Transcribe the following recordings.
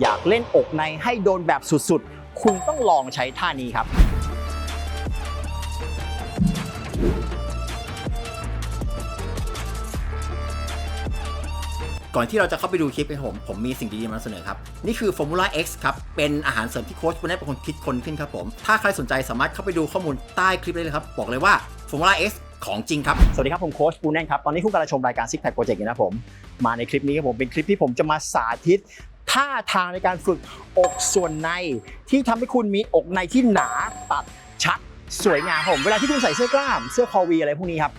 อยากเล่นอกในให้โดนแบบสุดๆ คุณต้องลองใช้ท่านี้ครับ ก่อนที่เราจะเข้าไปดูคลิปนะครับผม ผมมีสิ่งดีๆมานำเสนอครับ นี่คือ Formula X ครับ เป็นอาหารเสริมที่โค้ชคุณได้เป็นคนคิดค้นขึ้นครับผม ถ้าใครสนใจสามารถเข้าไปดูข้อมูลใต้คลิปได้เลยครับ บอกเลยว่า Formula X ของจริงครับ สวัสดีครับ ผมโค้ชปูแน่นครับ ตอนนี้คุณกำลังชมรายการ Six Pack Project อยู่นะผม มาในคลิปนี้ครับผมเป็นคลิปที่ผมจะมาสาธิต ท่าทางในการฝึกอกส่วนในที่ทำให้คุณมีอกในที่หนาตัดชัดสวยงามผมเวลาที่คุณใส่เสื้อกล้าม เสื้อคอวีอะไรพวกนี้ครับ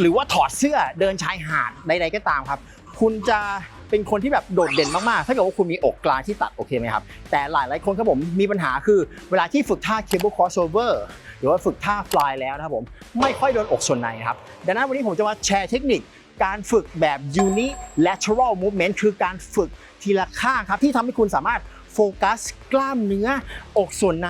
หรือว่าถอดเสื้อเดินชายหาดใดๆก็ตามครับ คุณจะเป็นคนที่แบบโดดเด่นมาก ๆ ถ้าเกิดว่าคุณมีอกกลางที่ตัดโอเคไหมครับ แต่หลายหลายคนครับผมมีปัญหาคือเวลาที่ฝึกท่า cable crossover หรือว่าฝึกท่า fly แล้วนะครับผม ไม่ค่อยโดนอกส่วนในครับ ดังนั้นวันนี้ผมจะมาแชร์เทคนิค การฝึกแบบ unilateral movement คือการฝึกทีละข้างครับที่ทำให้คุณสามารถโฟกัสกล้ามเนื้ออกส่วนใน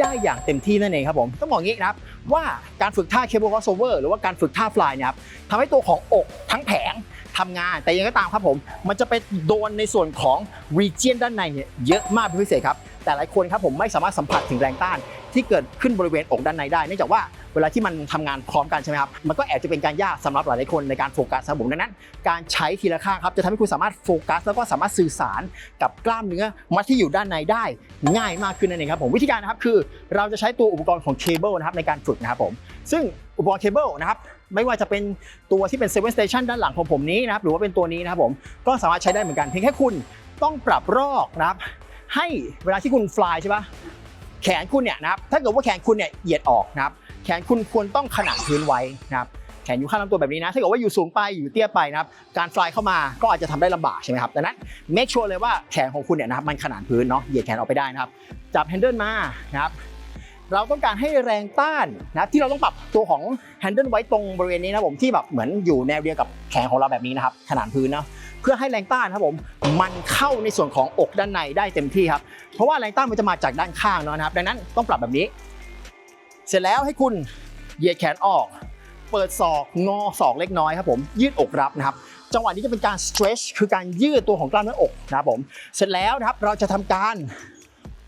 ได้อย่างเต็มที่นั่นเองครับผม ต้องบอกงี้นะครับว่าการฝึกท่า cable crossover หรือว่าการฝึกท่า fly เนี่ยครับทำให้ตัวของอกทั้งแผงทำงานแต่ยังไงก็ตามครับผม มันจะไปโดนในส่วนของ region ด้านในเนี่ยเยอะมากเป็นพิเศษครับ แต่หลายคนครับผมไม่สามารถสัมผัสถึงแรงต้านที่เกิดขึ้นบริเวณอกด้านในได้เนื่องจากว่า เวลาที่มันทำงานพร้อมกันใช่ไหมครับ มันก็แอบจะเป็นการยากสำหรับหลายๆคนในการโฟกัสครับผมดังนั้น การใช้ทีละข้างครับจะทำให้คุณสามารถโฟกัส แล้วก็สามารถสื่อสารกับกล้ามเนื้อมัดที่อยู่ด้านในได้ง่ายมากขึ้นนั่นเองครับผมวิธีการนะครับคือ เราจะใช้ตัวอุปกรณ์ของเคเบิลนะครับในการฝึกนะครับผมซึ่งอุปกรณ์เคเบิลนะครับไม่ว่าจะเป็นตัวที่เป็นเซเว่นสเตชันด้านหลังของผมนี้นะครับหรือว่าเป็นตัวนี้นะครับผมก็สามารถใช้ได้เหมือนกันเพียงแค่คุณต้องปรับรอกนะครับให้เวลาที่คุณฟลายใช่ปะแขนคุณเนี่ยนะครับถ้าเกิดว่าแขนคุณเนี่ยเหยียดออกนะครับ แขนคุณควรต้องขนานพื้นไว้นะครับแขนอยู่ข้างลำตัวแบบนี้นะ ถ้าเกิดว่าอยู่สูงไปอยู่เตี้ยไปนะครับ การฟลายเข้ามาก็อาจจะทำได้ลำบากใช่ไหมครับ ดังนั้น make sure เลยว่าแขนของคุณเนี่ยนะครับมันขนานพื้นเนาะ เหยียดแขนออกไปได้นะครับ จับแฮนเดิลมานะครับ เราต้องการให้แรงต้านนะที่เราต้องปรับตัวของแฮนเดิลไว้ตรงบริเวณนี้นะผมที่แบบเหมือนอยู่แนวเดียวกับแขนของเราแบบนี้นะครับ ขนานพื้นเนาะเพื่อให้แรงต้านครับผมมันเข้าในส่วนของอกด้านในได้เต็มที่ครับ เพราะว่าแรงต้านมันจะมาจากด้านข้างเนาะนะครับ ดังนั้นต้องปรับแบบนี้ เสร็จแล้วให้คุณเหยียดแขนออก เปิดศอกงอศอกเล็กน้อยครับผม ยืดอกรับนะครับ จังหวะนี้จะเป็นการ stretch คือการยืดตัวของกล้ามเนื้ออกนะครับผม เสร็จแล้วนะครับเราจะทำการ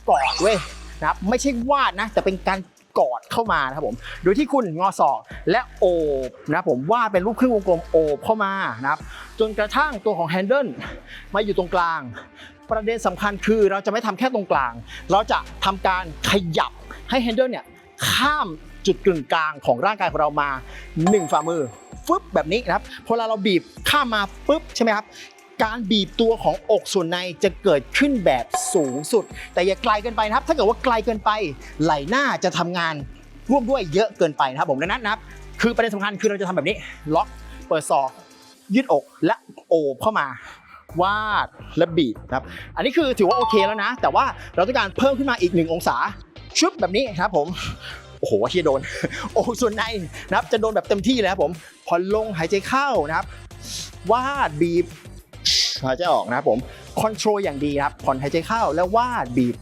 กอดเว้ยนะครับ ไม่ใช่วาดนะ แต่เป็นการกอดเข้ามานะครับผม โดยที่คุณงอศอกและโอบนะครับผมวาดเป็นรูปครึ่งวงกลมโอบเข้ามานะครับ จนกระทั่งตัวของแฮนเดิลมาอยู่ตรงกลาง ประเด็นสำคัญคือเราจะไม่ทำแค่ตรงกลาง เราจะทำการขยับให้แฮนเดิลเนี่ย ข้ามจุดกึ่งกลางของร่างกายของเรามาหนึ่งฝ่ามือฟึบแบบนี้นะครับพอเวลาเราบีบข้ามมาปุ๊บใช่ไหมครับการบีบตัวของอกส่วนในจะเกิดขึ้นแบบสูงสุด แต่อย่าไกลเกินไปนะครับ ถ้าเกิดว่าไกลเกินไป ไหล่หน้าจะทำงานร่วมด้วยเยอะเกินไปนะครับผมดังนั้นนะครับ คือประเด็นสำคัญคือเราจะทำแบบนี้ ล็อกเปิดศอกยืดอกและโอบเข้ามาวาดและบีบนะครับ อันนี้คือถือว่าโอเคแล้วนะ แต่ว่าเราต้องการเพิ่มขึ้นมาอีกหนึ่งองศา ชุบแบบนี้ครับผมโอ้โหเฮียโดน โอ้ส่วนในนะครับจะโดนแบบเต็มที่เลยครับผมผ่อนลงหายใจเข้านะครับวาดบีบหายใจออกนะครับผมคอนโทรลอย่างดีครับผ่อนหายใจเข้าแล้ววาดบีบ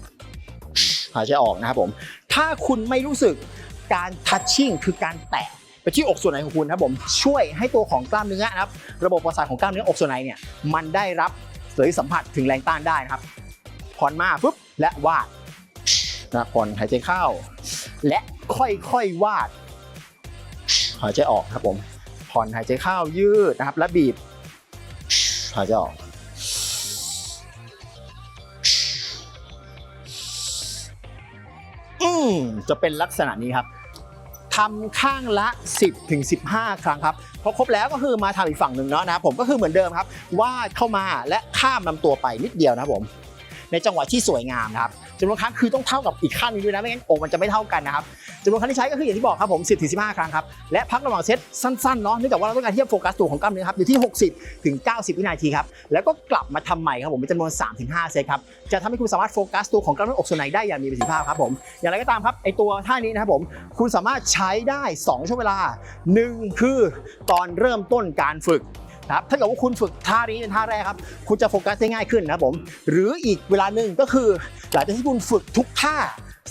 หายใจออกนะครับผม ถ้าคุณไม่รู้สึกการทัชชิ่งคือการแตะไปที่อกส่วนไหนของคุณครับผมช่วยให้ตัวของกล้ามเนื้อนะครับ ระบบประสาทของกล้ามเนื้ออกส่วนในเนี่ยมันได้รับหรือสัมผัสถึงแรงต้านได้นะครับผ่อนมาปุ๊บและวาด นะผ่อนหายใจเข้า และค่อยๆวาด หายใจออกครับผมผ่อนหายใจเข้ายืดนะครับ และบีบหายใจออกอืมจะเป็นลักษณะนี้ครับทำข้างละ 10ถึง15 ครั้งครับพอครบแล้วก็คือมาทำอีกฝั่งหนึ่งเนาะนะครับผมก็คือเหมือนเดิมครับวาดเข้ามาและข้ามลำตัวไปนิดเดียวนะครับผม ในจังหวะที่สวยงามนะครับ จำนวนครั้งคือต้องเท่ากับอีกข้างหนึงด้วยนะไม่งั้นโอกมันจะไม่เท่ากันนะครับจำนวนครั้งที่ใช้ก็คืออย่างที่บอกครับผม 10ถึง15 ครั้งครับและพักระหว่างเซตสั้นๆเนาะเนื่องจากว่าเราต้องการที่จะโฟกัสตัวของกล้ามเนื้อครับอยู่ที่ 60ถึง90 วินาทีครับแล้วก็กลับมาทำใหม่ครับผมเป็นจำนวน3ถึง5เซตครับจะทำให้คุณสามารถโฟกัสตัวของกล้ามเนื้ออกส่วนในได้อย่างมีประสิทธิภาพครับผมอย่างไรก็ตามครับไอตัวท่านี้นะครับผมคุณสามารถใช้ได้ 2 ช่วงเวลาหนึ่งคือตอนเริ่มต้นการฝึก นะครับถ้าเกิดว่าคุณฝึกท่านี้เป็นท่าแรกครับ คุณจะโฟกัสได้ง่ายขึ้นนะผม หรืออีกเวลาหนึ่งก็คือ หลังจากที่คุณฝึกทุกท่า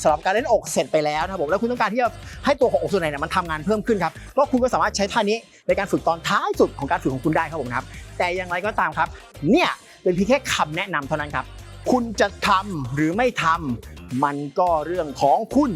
สำหรับการเล่นอกเสร็จไปแล้วนะครับผมแล้วคุณต้องการที่จะให้ตัวของอกส่วนในเนี่ยมันทำงานเพิ่มขึ้นครับก็คุณก็สามารถใช้ท่านี้ในการฝึกตอนท้ายสุดของการฝึกของคุณได้ครับผมนะครับ แต่อย่างไรก็ตามครับ เนี่ยเป็นเพียงแค่คำแนะนำเท่านั้นครับ คุณจะทำหรือไม่ทำมันก็เรื่องของคุณ